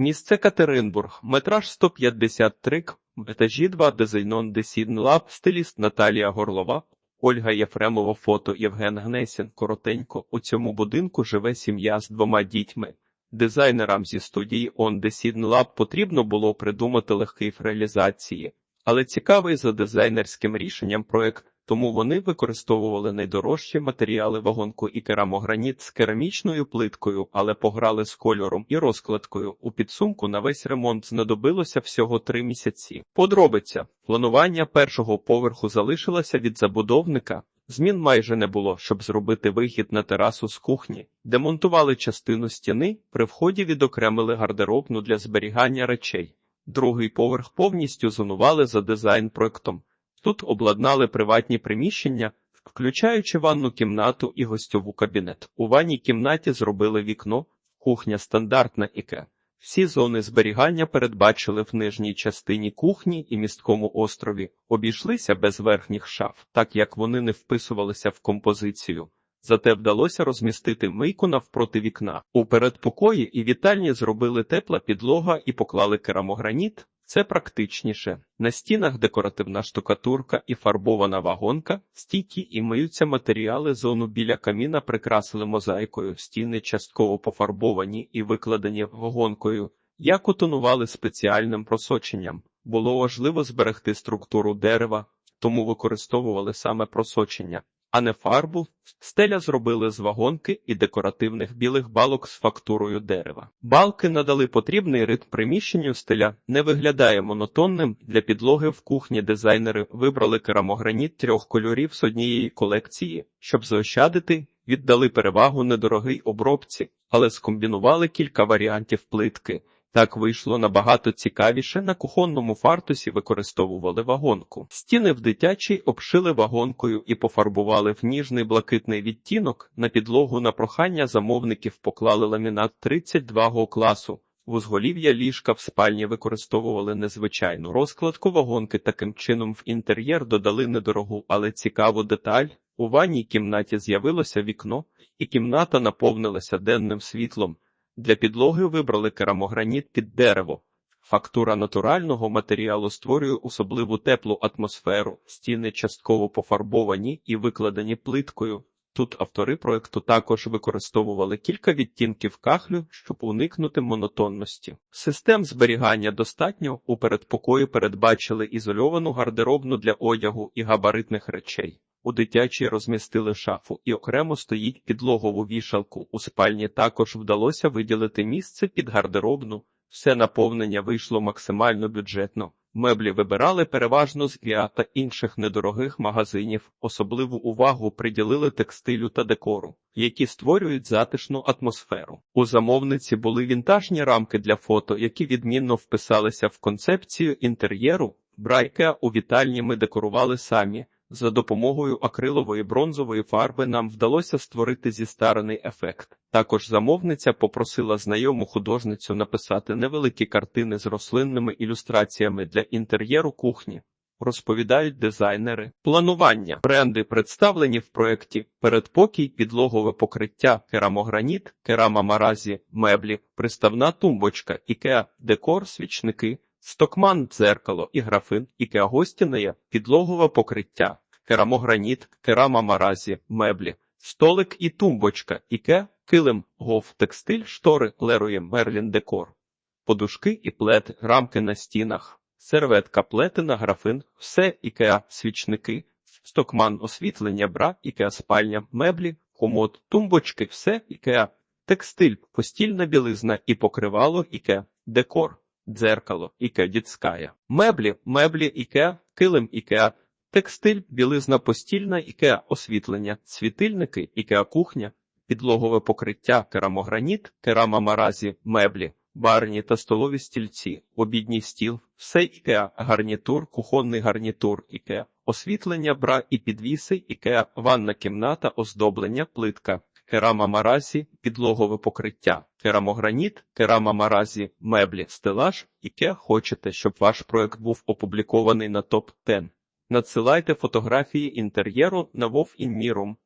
Місце Катеринбург, метраж 153 к, етажі 2 Дезайнон Десідн Лаб, стиліст Наталія Горлова, Ольга Єфремова, фото Євген Гнесін. Коротенько, у цьому будинку живе сім'я з двома дітьми. Дизайнерам зі студії On Design Lab потрібно було придумати легкий в реалізації, але цікавий за дизайнерським рішенням проект, тому вони використовували найдорожчі матеріали вагонку і керамограніт з керамічною плиткою, але пограли з кольором і розкладкою. У підсумку на весь ремонт знадобилося всього три місяці. Подробиця планування першого поверху залишилося від забудовника. Змін майже не було, щоб зробити вихід на терасу з кухні, демонтували частину стіни, при вході відокремили гардеробну для зберігання речей. Другий поверх повністю зонували за дизайн-проектом. Тут обладнали приватні приміщення, включаючи ванну кімнату і гостьову кабінет. У ванній кімнаті зробили вікно, кухня стандартна іке. Всі зони зберігання передбачили в нижній частині кухні і місткому острові, обійшлися без верхніх шаф, так як вони не вписувалися в композицію. Зате вдалося розмістити мийку навпроти вікна. У передпокої і вітальні зробили тепла підлога і поклали керамограніт. Це практичніше. На стінах декоративна штукатурка і фарбована вагонка, стійкі і миються матеріали. Зону біля каміна прикрасили мозаїкою, стіни частково пофарбовані і викладені вагонкою, як утонували спеціальним просоченням. Було важливо зберегти структуру дерева, тому використовували саме просочення, а не фарбу. Стеля зробили з вагонки і декоративних білих балок з фактурою дерева. Балки надали потрібний ритм приміщенню стеля, не виглядає монотонним. Для підлоги в кухні дизайнери вибрали керамограніт трьох кольорів з однієї колекції, щоб заощадити, віддали перевагу недорогій обробці, але скомбінували кілька варіантів плитки. Так вийшло набагато цікавіше. На кухонному фартусі використовували вагонку. Стіни в дитячій обшили вагонкою і пофарбували в ніжний блакитний відтінок. На підлогу на прохання замовників поклали ламінат 32 го класу. Вузголів'я ліжка в спальні використовували незвичайну розкладку вагонки. Таким чином в інтер'єр додали недорогу, але цікаву деталь. У ванній кімнаті з'явилося вікно, і кімната наповнилася денним світлом. Для підлоги вибрали керамограніт під дерево. Фактура натурального матеріалу створює особливу теплу атмосферу, стіни частково пофарбовані і викладені плиткою. Тут автори проекту також використовували кілька відтінків кахлю, щоб уникнути монотонності. Систем зберігання достатньо у передпокої передбачили ізольовану гардеробну для одягу і габаритних речей. У дитячій розмістили шафу і окремо стоїть підлогову вішалку. У спальні також вдалося виділити місце під гардеробну. Все наповнення вийшло максимально бюджетно. Меблі вибирали переважно з ГІА та інших недорогих магазинів. Особливу увагу приділили текстилю та декору, які створюють затишну атмосферу. У замовниці були вінтажні рамки для фото, які відмінно вписалися в концепцію інтер'єру. Брайке у вітальні ми декорували самі. За допомогою акрилової бронзової фарби нам вдалося створити зістарений ефект. Також замовниця попросила знайому художницю написати невеликі картини з рослинними ілюстраціями для інтер'єру кухні. Розповідають дизайнери. Планування. Бренди представлені в проєкті передпокій, підлогове покриття, керамограніт, керама маразі, меблі, приставна тумбочка, ікеа, декор, свічники. Стокман, дзеркало і графин, ікеа гостінеє, підлогове покриття, керамограніт, керама маразі, меблі, столик і тумбочка, іке, килим, гов, текстиль, штори, лерує, мерлін, декор, подушки і плед, рамки на стінах, серветка, плетена, графин, все ікеа, свічники, стокман, освітлення, бра, ікеа, спальня, меблі, комод, тумбочки, все ікеа, текстиль, постільна білизна і покривало, іке, декор дзеркало, іке дітськая, меблі, меблі іке, килим ікеа, текстиль, білизна постільна ікеа, освітлення, світильники, ікеа кухня, підлогове покриття, керамограніт, керама маразі, меблі, барні та столові стільці, обідній стіл, все ікеа, гарнітур, кухонний гарнітур, ікеа, освітлення, бра і підвіси, ікеа, ванна кімната, оздоблення, плитка, керама маразі, підлогове покриття, керамограніт, керама маразі, меблі, стелаж, яке хочете, щоб ваш проект був опублікований на топ 10 Надсилайте фотографії інтер'єру на Вов Рю.